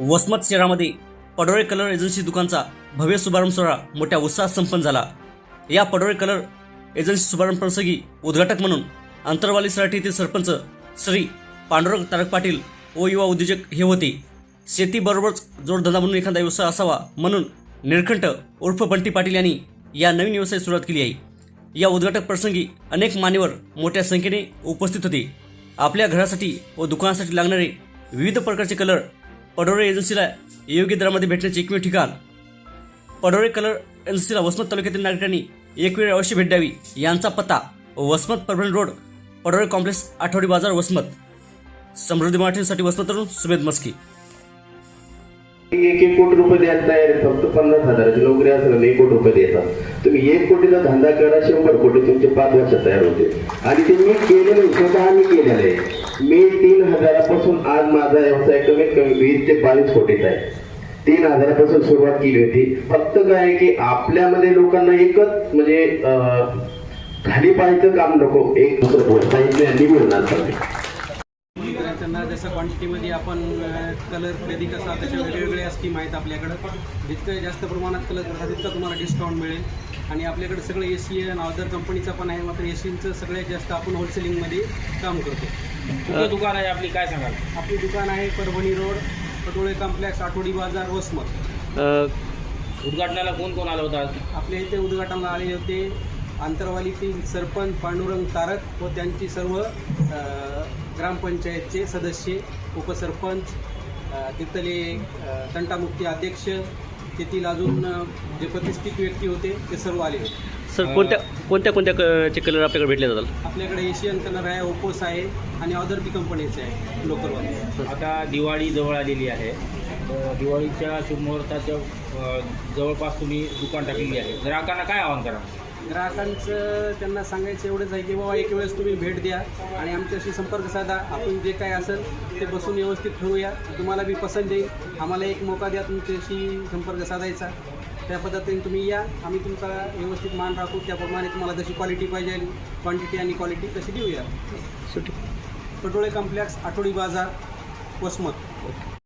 वसमत शहरामध्ये Padole colour agency दुकानचा भव्य शुभारंभ सोहळा मोठ्या उत्साहात संपन्न झाला. या पडोळे कलर एजन्सी शुभारंभ प्रसंगी उद्घाटक म्हणून अंतरवाली सराठी येथील सरपंच श्री पांडुरंग तारक पाटील व युवा उद्योजक हे होते. शेतीबरोबरच जोडधंदा म्हणून एखादा व्यवसाय असावा म्हणून निळकंठ उर्फ बंटी पाटील यांनी या नवीन व्यवसाय सुरुवात केली आहे. या उद्घाटक प्रसंगी अनेक मान्यवर मोठ्या संख्येने उपस्थित होते. आपल्या घरासाठी व दुकानासाठी लागणारे विविध प्रकारचे कलर पडोरे एजन्सीला योग्य दरामध्ये भेटण्याचे एकमेव ठिकाण. पडोरे कलर एजन्सीला वसमत तालुक्यातील नागरिकांनी एक वेळ अवश्य भेट द्यावी यांचा पत्ता वसमत परभणी रोड पडोरे कॉम्प्लेक्स आठवडी बाजार वसमत. समृद्धी मराठीसाठी वसमतवरून सुमेध मस्की. एक एक कोटी रुपये द्यायला तयार आहे फक्त पन्नास हजाराची नोकरी असेल एक कोटी रुपये देतात तुम्ही एक कोटीचा धंदा करा शंभर कोटी तुमचे पाच वर्ष तयार होते आणि ते मी केलेलं स्वतः आम्ही केलेलं आहे. मी तीन हजारापासून आज माझा व्यवसाय कमीत कमी वीस ते बावीस कोटीचा आहे. तीन हजारापासून सुरुवात केली होती. फक्त काय आहे की आपल्यामध्ये लोकांना एकच म्हणजे खाली पाहायचं काम नको एक दुसरं त्यांना जसं क्वांटिटीमध्ये आपण कलर खरेदी कसा त्याच्या वेगवेगळ्या स्कीम आहेत आपल्याकडं. जितकं जास्त प्रमाणात कलर करता तितकं तुम्हाला डिस्काउंट मिळेल. आणि आपल्याकडे सगळं ए सी आणि अदर कंपनीचा पण आहे मात्र ए सीचं सगळ्यात जास्त आपण होलसेलिंगमध्ये काम करतो. कुठं दुकान आहे आपली काय सांगाल? आपली दुकान आहे परभणी रोड पटोळे कॉम्प्लेक्स आठवडी बाजार वसमत. उद्घाटनाला कोण कोण आलं होतं आज? आपल्या इथे उद्घाटनाला आले होते आंतरवालीतील सरपंच पांडुरंग तारक व त्यांची सर्व अ, ग्रामपंचायतचे सदस्य उपसरपंच अ, तिथले अ, तंटामुक्ती अध्यक्ष तेथील अजून अ, जे प्रतिष्ठित व्यक्ती होते ते सर्व आले होते. सर कोणत्या कोणत्या कोणत्या क- चे कलर आपल्याकडे भेटले जातात? आपल्याकडे एशियन कलर आहे ओपोस आहे आणि अदर बी कंपनीचे आहे लोकलवाले आता दिवाळी जवळ आलेली आहे. तर दिवाळीच्या शुभमुहूर्ताच्या अ, जवळपास तुम्ही दुकान टाकलेली आहे. ग्राहकांना काय आवाहन करा ग्राहकांचं त्यांना सांगायचं एवढंच आहे की बाबा एक वेळेस तुम्ही भेट द्या आणि आमच्याशी संपर्क साधा. आपण जे काय असेल ते बसून व्यवस्थित ठेवूया तुम्हाला बी पसंत येईल. आम्हाला एक मोका द्या तुमच्याशी संपर्क साधायचा. त्या पद्धतीने तुम्ही या. आम्ही तुमचा व्यवस्थित मान राखू. त्याप्रमाणे तुम्हाला जशी क्वालिटी पाहिजे क्वांटिटी आणि क्वालिटी तशी देऊया. पटोळे कॉम्प्लेक्स आठवडी बाजार वसमत.